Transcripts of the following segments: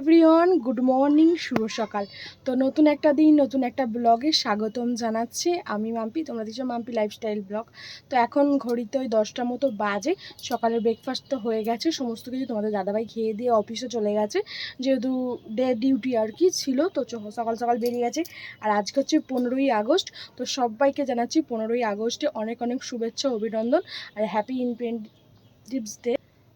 Everyone good morning শুভ সকাল। তো নতুন একটা দিন, নতুন একটা ব্লগে স্বাগতম জানাচ্ছি আমি মাম্পি, তোমরা দিচ্ছ মাম্পি লাইফস্টাইল ব্লগ তো এখন ঘড়িতে ওই দশটার মতো বাজে সকালের ব্রেকফাস্ট তো হয়ে গেছে, সমস্ত কিছু তোমাদের দাদাভাই খেয়ে দিয়ে অফিসে চলে গেছে। যেহেতু ডে ডিউটি আর কি ছিল, তো সকাল সকাল বেরিয়ে গেছে। আর আজকে হচ্ছে পনেরোই আগস্ট, তো সবাইকে জানাচ্ছি পনেরোই আগস্টে অনেক অনেক শুভেচ্ছা, অভিনন্দন, আর হ্যাপি ইন্ডিপেন্ডেন্স ডে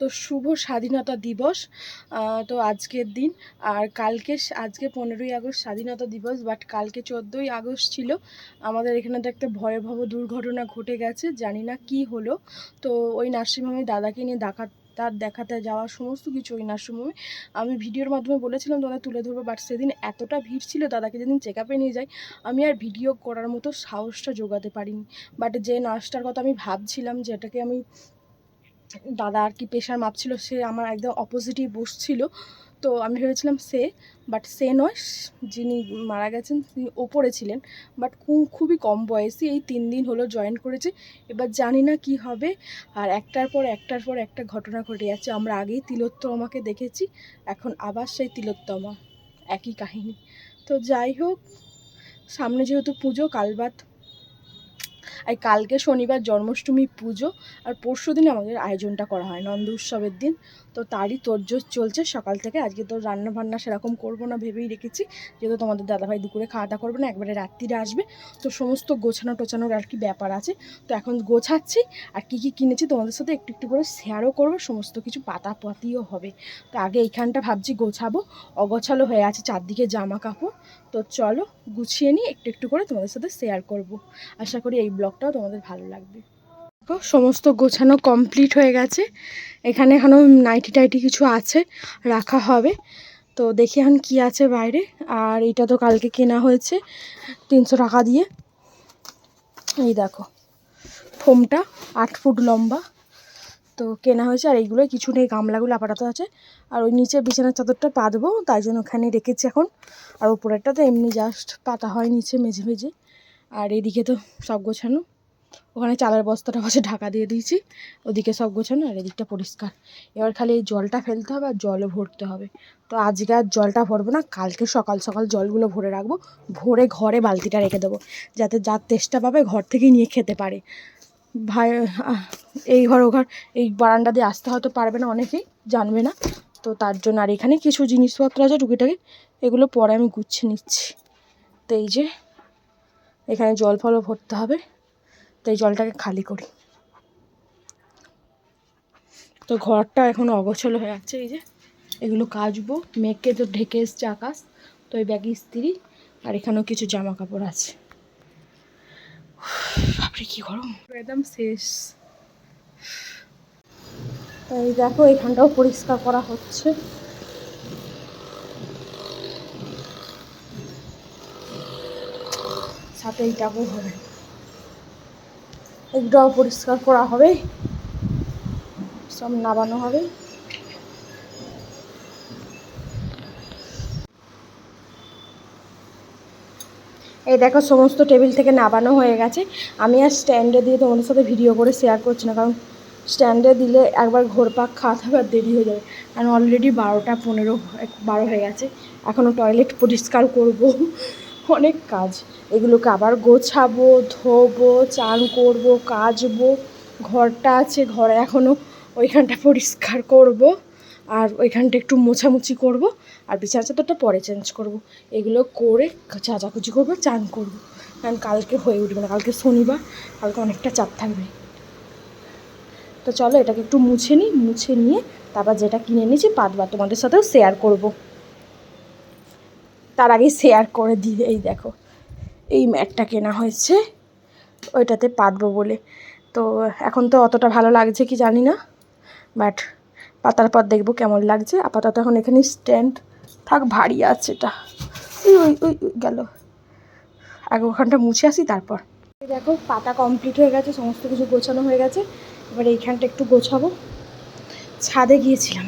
তো শুভ স্বাধীনতা দিবস তো আজকের দিন। আর কালকে আজকে পনেরোই আগস্ট স্বাধীনতা দিবস বাট কালকে চোদ্দোই আগস্ট ছিল। আমাদের এখানে তো একটা ভয়াবহ দুর্ঘটনা ঘটে গেছে, জানি না কি হলো। তো ওই নার্সিংহোমে দাদাকে নিয়ে ডাক্তার দেখাতে যাওয়া সমস্ত কিছু ওই নার্সিংহোমে। আমি ভিডিওর মাধ্যমে বলেছিলাম তোমাদের তুলে ধরবো। বাট সেদিন এতটা ভিড় ছিল, দাদাকে যেদিন চেক আপে নিয়ে যাই, আমি আর ভিডিও করার মতো সাহসটা জোগাতে পারিনি। বাট যে নার্সটার কথা আমি ভাবছিলাম, যেটাকে আমি দাদা আর কি প্রেশার মাপছিল সে আমার একদম অপোজিটেই বসছিল। তো আমি ভেবেছিলাম সে বাট সে নয়, যিনি মারা গেছেন, তিনি ওপরে ছিলেন। বাট খুবই কম বয়সী, এই তিন দিন হলো জয়েন করেছে। এবার জানি না কি হবে, আর একটার পর একটার পর একটা ঘটনা ঘটে যাচ্ছে। আমরা আগেই তিলোত্তমাকে দেখেছি, এখন আবার সেই তিলোত্তমা। একই কাহিনী। তো যাই হোক, সামনে যেহেতু পুজো কালবাদ আর কালকে শনিবার জন্মাষ্টমী পুজো আর পরশু দিন আমাদের আয়োজনটা করা হয়, নন্দ উৎসবের দিন। তো তারই তোরজোর চলছে, সকাল থেকে আজকে তো রান্না বান্না সেরকম করব না ভেবেই রেখেছি, যেহেতু তোমাদের দাদাভাই দুপুরে খাওয়া দাওয়া করবে না, একবারে রাত্রিরে আসবে। তো সমস্ত গোছানো টোছানোর আর কি ব্যাপার আছে। তো এখন গোছাচ্ছি আর কি কি কিনেছি তোমাদের সাথে একটু একটু করে শেয়ারও করব, সমস্ত কিছু পাতাপাতিও হবে। তো আগে এইখানটা ভাবছি গোছাবো, অগোছালো হয়ে আছে চারদিকে জামা কাপড় তো চলো গুছিয়ে নিই, একটু একটু করে তোমাদের সাথে শেয়ার করব। আশা করি এই ব্লগটাও তোমাদের ভালো লাগবে। সমস্ত গোছানো কমপ্লিট হয়ে গেছে। এখানে এখনও নাইটি টাইটি কিছু আছে, রাখা হবে। তো দেখি এখন কি আছে বাইরে। আর এটা তো কালকে কেনা হয়েছে তিনশো টাকা দিয়ে। এই দেখো, ফোমটা আট ফুট লম্বা। তো কেনা হয়েছে, আর এইগুলো কিছু নেই, গামলাগুলো আপাতত আছে। আর ওই নিচে বিছানার চাদরটা পাতবো, তাই জন্য ওখানে রেখেছি এখন। আর উপরেরটা তো এমনি জাস্ট পাতা হয় নিচে, মেঝে মেঝে। আর এদিকে তো সব গোছানো। ওখানে চালের বস্তাটা হচ্ছে ঢাকা দিয়ে দিয়েছি। ওদিকে সব গোছানো আর এদিকটা পরিষ্কার। এবার খালি এই জলটা ফেলতে হবে আর জলও ভরতে হবে। তো আজকে আর জলটা ভরবো না, কালকে সকাল সকাল জলগুলো ভরে রাখব। ভরে ঘরে বালতিটা রেখে দেবো, যাতে যার তেষ্টা পাবে ঘর থেকেই নিয়ে খেতে পারে। ভাই এই ঘর, ও ঘর, এই বারান্দা দিয়ে আসতে হয়তো পারবে না অনেকেই, জানবে না। তো তার জন্য আর এখানে কিছু জিনিসপত্র আছে টুকিটাকি, এগুলো পরে আমি গুছিয়ে নিচ্ছি। তো এই যে এখানে জল ফলও ভরতে হবে, তাই জলটাকে খালি করি। তো ঘরটা এখন অগোছল হয়ে আছে, এই যে। এগুলো কাচবো, মেঘকে তো ঢেকে এসছে আকাশ, তো এই ব্যাগে স্ত্রী আর এখানেও কিছু জামা কাপড় আছে বাপরে, কি গরম। একদম শেষ। তো এই দেখো, এখানটাও পরিষ্কার করা হচ্ছে। সাথে এইটাকেও হবে। এটাও পরিষ্কার করা হবে। সব নামানো হবে। এই দেখো, সমস্ত টেবিল থেকে নামানো হয়ে গেছে। আমি আর স্ট্যান্ডে দিয়ে তোমাদের সাথে ভিডিও করে শেয়ার করছি না, কারণ স্ট্যান্ডে দিলে একবার ঘোরপাক খাওয়াতে হবে আর দেরি হয়ে যাবে। কারণ অলরেডি বারোটা পনেরো, বারো হয়ে গেছে। এখনও টয়লেট পরিষ্কার করব। অনেক কাজ। এগুলোকে আবার গোছাবো, ধোবো, চান করব, কাচবো। ঘরটা আছে, ঘরে এখনও ওইখানটা পরিষ্কার করব আর ওইখানটা একটু মোছামুছি করব আর বিছানা চাদরটা পরে চেঞ্জ করব। এগুলো করে চাচাকুচি করব, চান করব। কারণ কালকে হয়ে উঠবে না, কালকে শনিবার, কালকে অনেকটা চাপ থাকবে। তো চলো এটাকে একটু মুছে নিই, মুছে নিয়ে তারপর যেটা কিনে নিয়েছি পাতবা তোমাদের সাথেও শেয়ার করব। তার আগে শেয়ার করে দিই এই দেখো। এই ম্যাটটা কেনা হয়েছে, ওইটাতে পাতবো বলে। তো এখন তো অতটা ভালো লাগছে কি জানি না বাট পাতার পর দেখব কেমন লাগছে। আপাতত এখন এখানে স্ট্যান্ড থাক, ভারী আছে এটা। ওই ওই ওই, গেল। আগে ওখানটা মুছে আসি, তারপর। দেখো, পাতা কমপ্লিট হয়ে গেছে, সমস্ত কিছু গোছানো হয়ে গেছে। এবার এইখানটা একটু গোছাবো। ছাদে গিয়েছিলাম।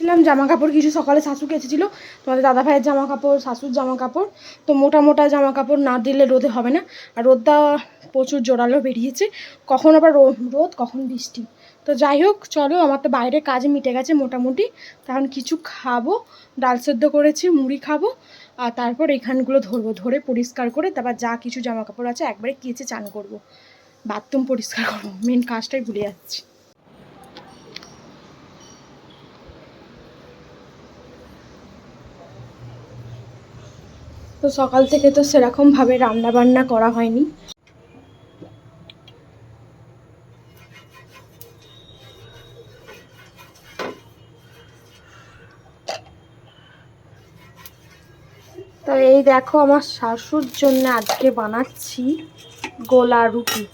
ছিলাম জামা কাপড় কিছু সকালে শাশু কেচেছিল তোমাদের দাদা ভাইয়ের জামা কাপড় শাশুর জামা কাপড় তো মোটা মোটা জামা কাপড় না দিলে রোদে হবে না। আর রোদটা প্রচুর জোরালো বেরিয়েছে। কখন আবার রোদ, কখন বৃষ্টি। তো যাই হোক, চলো, আমার তো বাইরে কাজ মিটে গেছে মোটামুটি। তখন কিছু খাব, ডাল সেদ্ধ করেছি, মুড়ি খাব, আর তারপর এখানগুলো ধরবো, ধরে পরিষ্কার করে তারপর যা কিছু জামা কাপড় আছে একবারে কেচে চান করব। বাথরুম পরিষ্কার করব মেন কাজটাই ভুলে যাচ্ছি। তো সকাল থেকে তো সেরকমভাবে রান্নাবান্না করা হয়নি। তো এই দেখো আমার শাশুর জন্য আজকে বানাচ্ছি গোলা রুটি।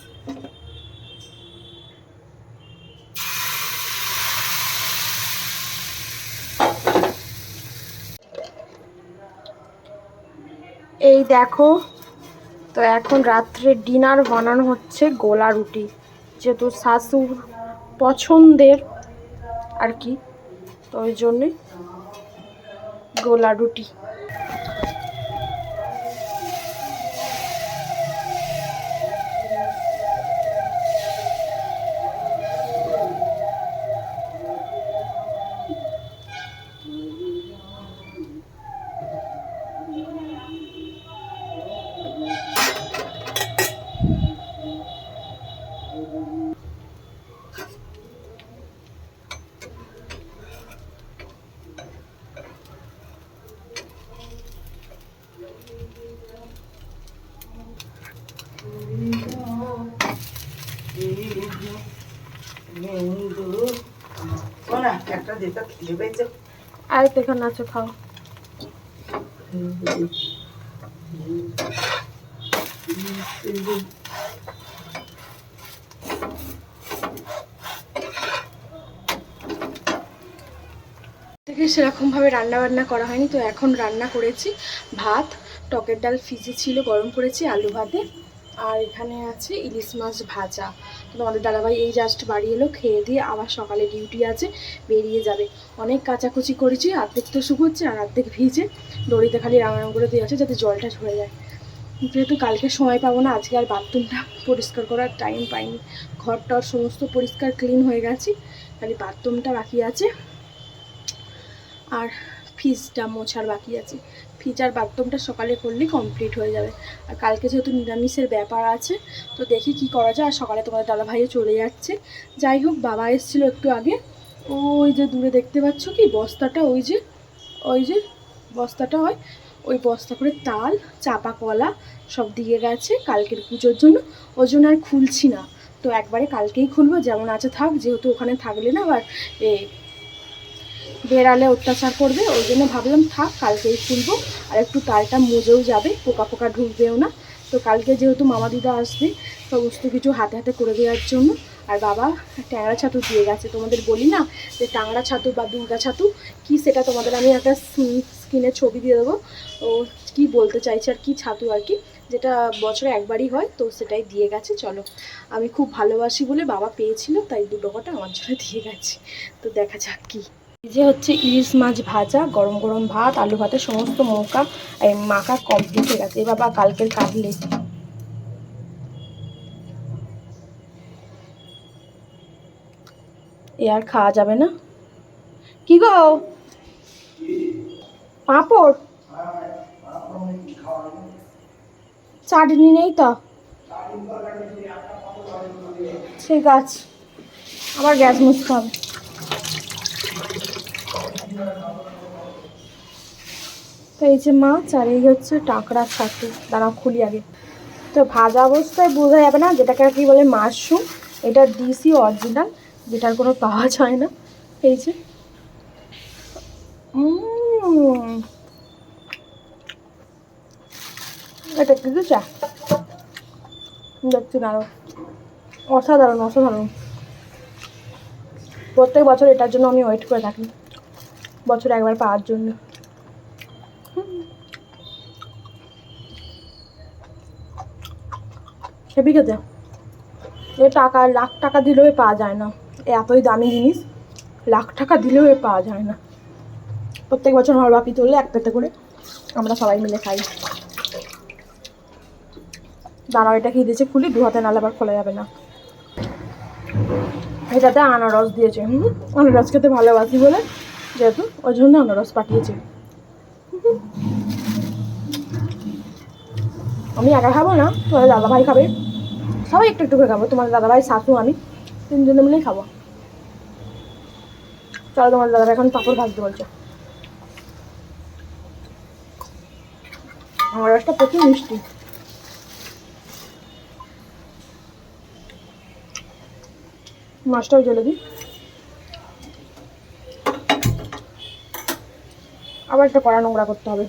দেখো, তো এখন রাত্রে ডিনার বানানো হচ্ছে গোলা রুটি। যেহেতু শাশুর পছন্দের আর কি, তো ওই জন্যে গোলা রুটি। আর দেখুন আছে খাও। রান্না বান্না করা হয়নি তো এখন রান্না করেছি ভাত টকের ডাল ফ্রিজে ছিল, গরম করেছি, আলু ভাতে। আর এখানে আছে ইলিশ মাছ ভাজা। আমাদের দাদাভাই এই জাস্ট বাড়ি এলো, খেয়ে দিয়ে আবার সকালে ডিউটি আছে, বেরিয়ে যাবে। অনেক কাচাকুচি করেছি অর্ধেক তো শুকোচ্ছে আর অর্ধেক ভিজে। দড়িতে খালি রাঙারাং করে দিয়ে আছে যাতে জলটা ঝরে যায়। যেহেতু কালকে সময় পাবো না, আজকে আর বাথরুমটা পরিষ্কার করার টাইম পাইনি। ঘরটার সমস্ত পরিষ্কার ক্লিন হয়ে গেছে, খালি বাথরুমটা বাকি আছে। আর ফ্রিজটা মোছার বাকি আছে। আর বাথরুমটা সকালে করলে কমপ্লিট হয়ে যাবে। আর কালকে যেহেতু নিরামিষের ব্যাপার আছে, তো দেখি কি করা যায়। আর সকালে তোমাদের দাদা ভাইও চলে যাচ্ছে। যাই হোক, বাবা এসেছিল একটু আগে। ওই যে দূরে দেখতে পাচ্ছ কি? বস্তাটা, ওই যে ওই যে বস্তাটা হয়, ওই বস্তা করে তাল, চাপা কলা সব দিয়ে গেছে কালকের পুজোর জন্য। ওই জন্য আর খুলছি না। তো একবারে কালকেই খুলবো। যেমন আছে থাক, যেহেতু ওখানে থাকলে না আবার বেড়ালে অত্যাচার করবে, ওই জন্য ভাবলাম থাক, কালকেই খুলবো। আর একটু তালটা মজেও যাবে, পোকা পোকা ঢুকবেও না। তো কালকে যেহেতু মামা দিদা আসবে, সমস্ত কিছু হাতে হাতে করে দেওয়ার জন্য। আর বাবা, ট্যাংরা ছাতু দিয়ে গেছে। তোমাদের বলি না যে টাংরা ছাতু বা দুর্গা ছাতু, কি সেটা তোমাদের আমি একটা স্ক্রিনে ছবি দিয়ে দেবো। ও কি বলতে চাইছে আর কি ছাতু আর কি, যেটা বছরে একবারই হয়, তো সেটাই দিয়ে গেছে। চলো, আমি খুব ভালোবাসি বলে বাবা পেয়েছিল, তাই দুটো কটা আমার জন্য দিয়ে গেছে। তো দেখা যাক কি যে হচ্ছে ইলিশ মাছ ভাজা, গরম গরম ভাত, আলু ভাতের সমস্ত মৌকা মাখা কমপ্লিট হয়ে গেছে। বাবা, কালকের কাটলে এ আর খাওয়া যাবে না? কি গো? পাঁপড়? চাটনি নেই তো? ঠিক আছে, আবার গ্যাস মুছতে হবে। তো এই যে আর এই হচ্ছে টাকরা ছাতু, দাঁড়াও খুলি আগে। তো ভাজা অবস্থায় বোঝা যাবে না যেটাকে আর কি বলে মাশরুম, এটা ডিসি অরিজিনাল যেটার কোনো পাওয়া যায় না। এই যে। এটা কিন্তু চা? দেখছি দাঁড়ো অসাধারণ অসাধারণ। প্রত্যেক বছর এটার জন্য আমি ওয়েট করে থাকি। বছরে একবার পাওয়ার জন্য। খেতে এ টাকা, লাখ টাকা দিলেও পাওয়া যায় না। এতই দামি জিনিস, লাখ টাকা দিলেও পাওয়া যায় না। প্রত্যেক বছর আমার বাপি তুললে এক পেতে করে। আমরা সবাই মিলে খাই। দাঁড়াও, এটা খেয়ে দিয়েছে খুলি? দু হাতে নালে আবার খোলা যাবে না। এটাতে আনারস দিয়েছে। হুম, আনারস খেতে ভালোবাসি বলে যেহেতু ওই জন্য আনারস পাঠিয়েছে। আমি একা খাব না তোমার দাদাভাই খাবে। সবাই একটু একটু করে খাব তোমার দাদাভাই শাশু আমি তিনজনে মিলেই খাব। চলো তোমার দাদাভাই, এখন পাঁপড় ভাজতে বলছে। রসটা প্রচুর মিষ্টি। মাছটাও জেলে দিই। আবার একটা কড়া নোংরা করতে হবে।